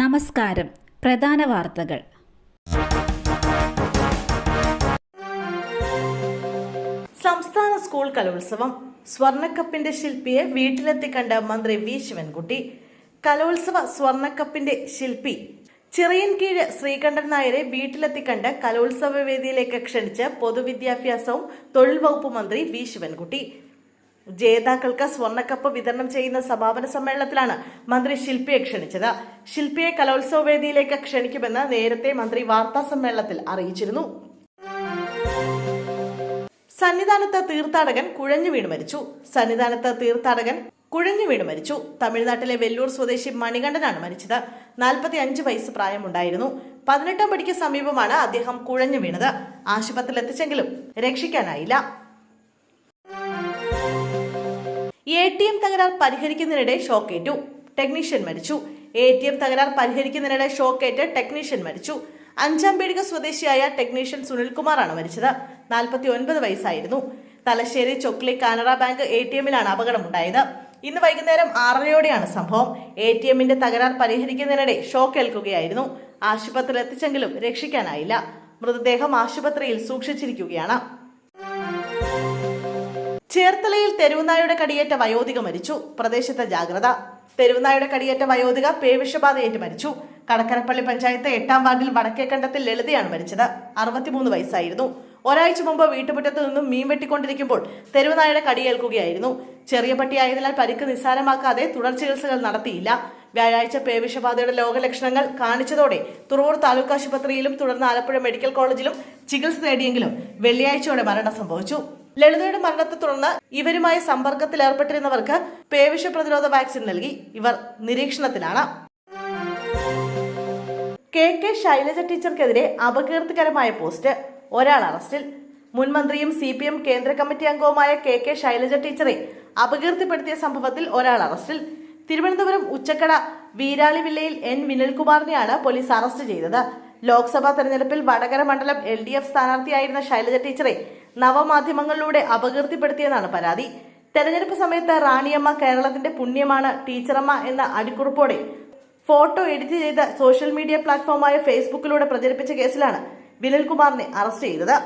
നമസ്കാരം. പ്രധാന വാർത്തകൾ. സംസ്ഥാന സ്കൂൾ കലോത്സവം സ്വർണക്കപ്പിന്റെ ശില്പിയെ വീട്ടിലെത്തി കണ്ട മന്ത്രി വി. ശിവൻകുട്ടി. കലോത്സവ സ്വർണക്കപ്പിന്റെ ശില്പി ചിറയൻകീഴ് ശ്രീകണ്ഠൻ നായരെ വീട്ടിലെത്തി കണ്ട് കലോത്സവ വേദിയിലേക്ക് ക്ഷണിച്ച് പൊതുവിദ്യാഭ്യാസവും തൊഴിൽ വകുപ്പ് മന്ത്രി വി. ശിവൻകുട്ടി. ജേതാക്കൾക്ക് സ്വർണക്കപ്പ് വിതരണം ചെയ്യുന്ന സമാപന സമ്മേളനത്തിലാണ് മന്ത്രി ശില്പിയെ ക്ഷണിച്ചത്. ശില്പിയെ കലോത്സവ വേദിയിലേക്ക് ക്ഷണിക്കുമെന്ന് നേരത്തെ മന്ത്രി വാർത്താ സമ്മേളനത്തിൽ അറിയിച്ചിരുന്നു. സന്നിധാനത്ത് തീർത്ഥാടകൻ കുഴഞ്ഞു വീണ് മരിച്ചു. സന്നിധാനത്ത് തീർത്ഥാടകൻ കുഴഞ്ഞു വീണ് മരിച്ചു. തമിഴ്നാട്ടിലെ വെല്ലൂർ സ്വദേശി മണികണ്ഠനാണ് മരിച്ചത്. നാൽപ്പത്തി അഞ്ച് വയസ്സ് പ്രായമുണ്ടായിരുന്നു. പതിനെട്ടാം പടിക്ക് സമീപമാണ് അദ്ദേഹം കുഴഞ്ഞു വീണത്. ആശുപത്രിയിൽ എത്തിച്ചെങ്കിലും രക്ഷിക്കാനായില്ല. എ ടി എം തകരാർ പരിഹരിക്കുന്നതിനിടെ ഷോക്കേറ്റു. ടെക്നീഷ്യൻ മരിച്ചു. എ ടി എം തകരാർ പരിഹരിക്കുന്നതിനിടെ ഷോക്കേറ്റ് ടെക്നീഷ്യൻ മരിച്ചു. അഞ്ചാം പീടിക സ്വദേശിയായ ടെക്നീഷ്യൻ സുനിൽകുമാറാണ് മരിച്ചത്. നാൽപ്പത്തി ഒൻപത് വയസ്സായിരുന്നു. Thalassery Chokli Canara bank A T എമ്മിലാണ് അപകടമുണ്ടായത്. ഇന്ന് വൈകുന്നേരം ആറരയോടെയാണ് സംഭവം. എ ടി എമ്മിന്റെ തകരാർ പരിഹരിക്കുന്നതിനിടെ ഷോക്ക് ഏൽക്കുകയായിരുന്നു ആശുപത്രിയിൽ എത്തിച്ചെങ്കിലും രക്ഷിക്കാനായില്ല. മൃതദേഹം ആശുപത്രിയിൽ സൂക്ഷിച്ചിരിക്കുകയാണ്. ചേർത്തലയിൽ തെരുവുനായുടെ കടിയേറ്റ വയോധിക മരിച്ചു. പ്രദേശത്തെ ജാഗ്രത. തെരുവുനായുടെ കടിയേറ്റ വയോധിക പേവിഷബാധയേറ്റ് മരിച്ചു. കടക്കരപ്പള്ളി പഞ്ചായത്ത് എട്ടാം വാർഡിൽ വടക്കേക്കണ്ടത്തിൽ ലളിതയാണ് മരിച്ചത്. അറുപത്തിമൂന്ന് വയസ്സായിരുന്നു. ഒരാഴ്ച മുമ്പ് വീട്ടുമുറ്റത്ത് നിന്നും മീൻ വെട്ടിക്കൊണ്ടിരിക്കുമ്പോൾ തെരുവുനായുടെ കടിയേൽക്കുകയായിരുന്നു ചെറിയ പട്ടിയായതിനാൽ പരിക്ക് നിസ്സാരമാക്കാതെ തുടർ ചികിത്സകൾ നടത്തിയില്ല. വ്യാഴാഴ്ച പേവിഷബാധയുടെ ലോകലക്ഷണങ്ങൾ കാണിച്ചതോടെ തുറവൂർ താലൂക്ക് ആശുപത്രിയിലും തുടർന്ന് ആലപ്പുഴ മെഡിക്കൽ കോളേജിലും ചികിത്സ നേടിയെങ്കിലും വെള്ളിയാഴ്ചയോടെ മരണം സംഭവിച്ചു. ലളിതയുടെ മരണത്തെ തുടർന്ന് ഇവരുമായി സമ്പർക്കത്തിൽ ഏർപ്പെട്ടിരുന്നവർക്ക് പേവിഷ പ്രതിരോധ വാക്സിൻ നൽകി. ഇവർ നിരീക്ഷണത്തിലാണ്. കെ കെ ശൈലജ ടീച്ചർക്കെതിരെ അപകീർത്തികരമായ പോസ്റ്റ്. ഒരാൾ അറസ്റ്റിൽ. മുൻമന്ത്രിയും സി പി എം കേന്ദ്ര കമ്മിറ്റി അംഗവുമായ കെ കെ ശൈലജ ടീച്ചറെ അപകീർത്തിപ്പെടുത്തിയ സംഭവത്തിൽ ഒരാൾ അറസ്റ്റിൽ. തിരുവനന്തപുരം ഉച്ചക്കട വീരാളി വില്ലയിൽ എൻ വിനൽകുമാറിനെയാണ് പോലീസ് അറസ്റ്റ് ചെയ്തത്. ലോക്സഭാ തെരഞ്ഞെടുപ്പിൽ വടകര മണ്ഡലം എൽ ഡി എഫ് സ്ഥാനാർത്ഥിയായിരുന്ന ശൈലജ ടീച്ചറെ നവമാധ്യമങ്ങളിലൂടെ അപകീർത്തിപ്പെടുത്തിയെന്നാണ് പരാതി. തെരഞ്ഞെടുപ്പ് സമയത്ത് റാണിയമ്മ കേരളത്തിന്റെ പുണ്യമാണ് ടീച്ചറമ്മ എന്ന അടിക്കുറിപ്പോടെ ഫോട്ടോ എഡിറ്റ് ചെയ്ത സോഷ്യൽ മീഡിയ പ്ലാറ്റ്ഫോമായ ഫേസ്ബുക്കിലൂടെ പ്രചരിപ്പിച്ച കേസിലാണ് വിനൽകുമാറിനെ അറസ്റ്റ് ചെയ്തത്.